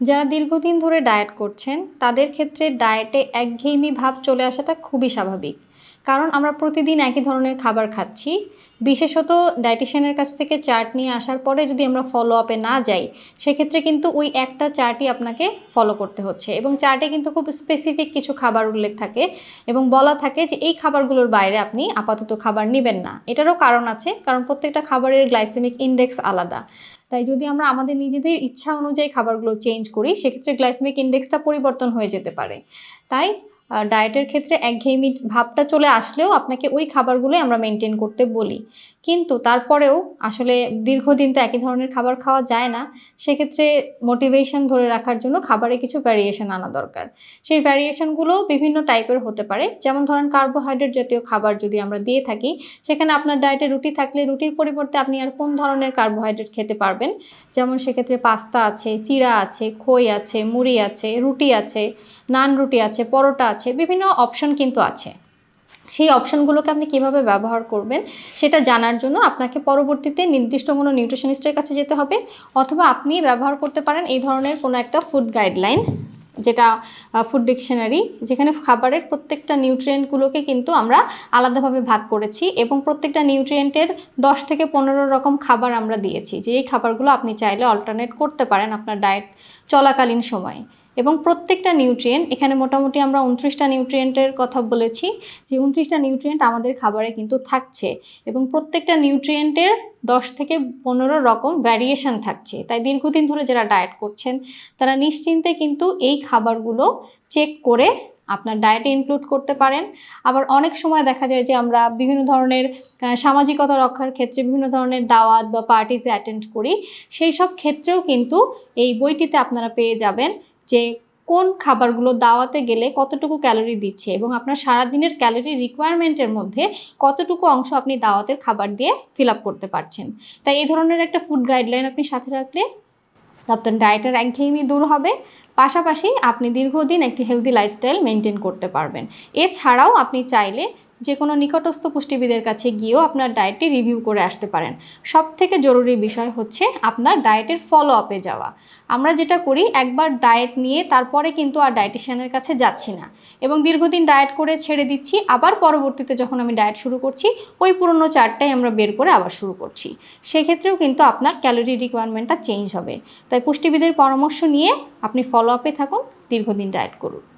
যারা দীর্ঘদিন ধরে ডায়েট করছেন, তাদের ক্ষেত্রে ডায়েটে একঘেয়েমি ভাব চলে আসাটা খুবই স্বাভাবিক। কারণ আমরা প্রতিদিন একই ধরনের খাবার খাচ্ছি। বিশেষত ডায়েটিশিয়ানের কাছ থেকে চার্ট নিয়ে আসার পরে যদি আমরা ফলো আপে না যাই, সেক্ষেত্রে কিন্তু ওই একটা চার্টই আপনাকে ফলো করতে হচ্ছে এবং চার্টে কিন্তু খুব স্পেসিফিক কিছু খাবার উল্লেখ থাকে এবং বলা থাকে যে এই খাবারগুলোর বাইরে আপনি আপাতত খাবার নেবেন না। এটারও কারণ আছে, কারণ প্রত্যেকটা খাবারের গ্লাইসেমিক ইন্ডেক্স আলাদা। তাই যদি আমরা আমাদের নিজেদের ইচ্ছা অনুযায়ী খাবারগুলো চেঞ্জ করি, সেক্ষেত্রে গ্লাইসেমিক ইন্ডেক্সটা পরিবর্তন হয়ে যেতে পারে। তাই ডায়েটের ক্ষেত্রে একঘেয়েমি ভাবটা চলে আসলেও আপনাকে ওই খাবারগুলোই আমরা মেনটেন করতে বলি। কিন্তু তারপরেও আসলে দীর্ঘদিন তো একই ধরনের খাবার খাওয়া যায় না, সেক্ষেত্রে মোটিভেশন ধরে রাখার জন্য খাবারে কিছু ভ্যারিয়েশন আনা দরকার। সেই ভ্যারিয়েশনগুলো বিভিন্ন টাইপের হতে পারে। যেমন ধরেন কার্বোহাইড্রেট জাতীয় খাবার যদি আমরা দিয়ে থাকি, সেখানে আপনার ডায়েটে রুটি থাকলে রুটির পরিবর্তে আপনি আর কোন ধরনের কার্বোহাইড্রেট খেতে পারবেন? যেমন সেক্ষেত্রে পাস্তা আছে, চিড়া আছে, খই আছে, মুড়ি আছে, রুটি আছে, নান রুটি আছে, পরোটা আছে বিভিন্ন অপশন কিন্তু আছে। সেই অপশনগুলোকে আপনি কীভাবে ব্যবহার করবেন, সেটা জানার জন্য আপনাকে পরবর্তীতে নির্দিষ্ট কোনো নিউট্রিশনিস্টের কাছে যেতে হবে, অথবা আপনি ব্যবহার করতে পারেন এই ধরনের কোনো একটা ফুড গাইডলাইন যেটা ফুড ডিকশনারি যেখানে খাবারের প্রত্যেকটা নিউট্রিয়েন্টগুলোকে কিন্তু আমরা আলাদাভাবে ভাগ করেছি এবং প্রত্যেকটা নিউট্রিয়েন্টের দশ থেকে পনেরো রকম খাবার আমরা দিয়েছি। যে এই খাবারগুলো আপনি চাইলে অল্টারনেট করতে পারেন আপনার ডায়েট চলাকালীন সময়ে। এবং প্রত্যেকটা নিউট্রিয়েন্ট এখানে মোটামুটি আমরা উনত্রিশটা নিউট্রিয়েন্টের কথা বলেছি, যে উনত্রিশটা নিউট্রিয়েন্ট আমাদের খাবারে কিন্তু থাকছে এবং প্রত্যেকটা নিউট্রিয়েন্টের দশ থেকে পনেরো রকম ভ্যারিয়েশন থাকছে। তাই দীর্ঘদিন ধরে যারা ডায়েট করছেন, তারা নিশ্চিন্তে কিন্তু এই খাবারগুলো চেক করে আপনার ডায়েটে ইনক্লুড করতে পারেন। আবার অনেক সময় দেখা যায় যে আমরা বিভিন্ন ধরনের সামাজিকতা রক্ষার ক্ষেত্রে বিভিন্ন ধরনের দাওয়াত বা পার্টিসে অ্যাটেন্ড করি, সেই সব ক্ষেত্রেও কিন্তু এই বইটিতে আপনারা পেয়ে যাবেন। যে কোন খাবারগুলো দাওয়াতে গেলে কতটুকু ক্যালোরি দিচ্ছে এবং আপনার সারাদিনের ক্যালোরি রিকোয়ারমেন্টের মধ্যে কতটুকু অংশ আপনি দাওয়াতের খাবার দিয়ে ফিল করতে পারছেন। তাই এই ধরনের একটা ফুড গাইডলাইন আপনি সাথে রাখলে আপনার ডায়েটের একঘেয়েমি দূর হবে। পাশাপাশি আপনি দীর্ঘদিন একটি হেলদি লাইফস্টাইল মেনটেন করতে পারবেন। এছাড়াও আপনি চাইলে যে কোনো নিকটস্থ পুষ্টিবিদের কাছে গিয়েও আপনার ডায়েটটি রিভিউ করে আসতে পারেন। সব থেকে জরুরি বিষয় হচ্ছে আপনার ডায়েটের ফলো আপে যাওয়া। আমরা যেটা করি, একবার ডায়েট নিয়ে তারপরে কিন্তু আর ডায়েটিশিয়ানের কাছে যাচ্ছি না। এবং দীর্ঘদিন ডায়েট করে ছেড়ে দিচ্ছি, আবার পরবর্তীতে যখন আমি ডায়েট শুরু করছি, ওই পুরনো চারটাই আমরা বের করে আবার শুরু করছি। সেক্ষেত্রেও কিন্তু আপনার ক্যালোরি রিকোয়ারমেন্টটা চেঞ্জ হবে। তাই পুষ্টিবিদের পরামর্শ নিয়ে আপনি ফলো আপে থাকুন, দীর্ঘদিন ডায়েট করুন।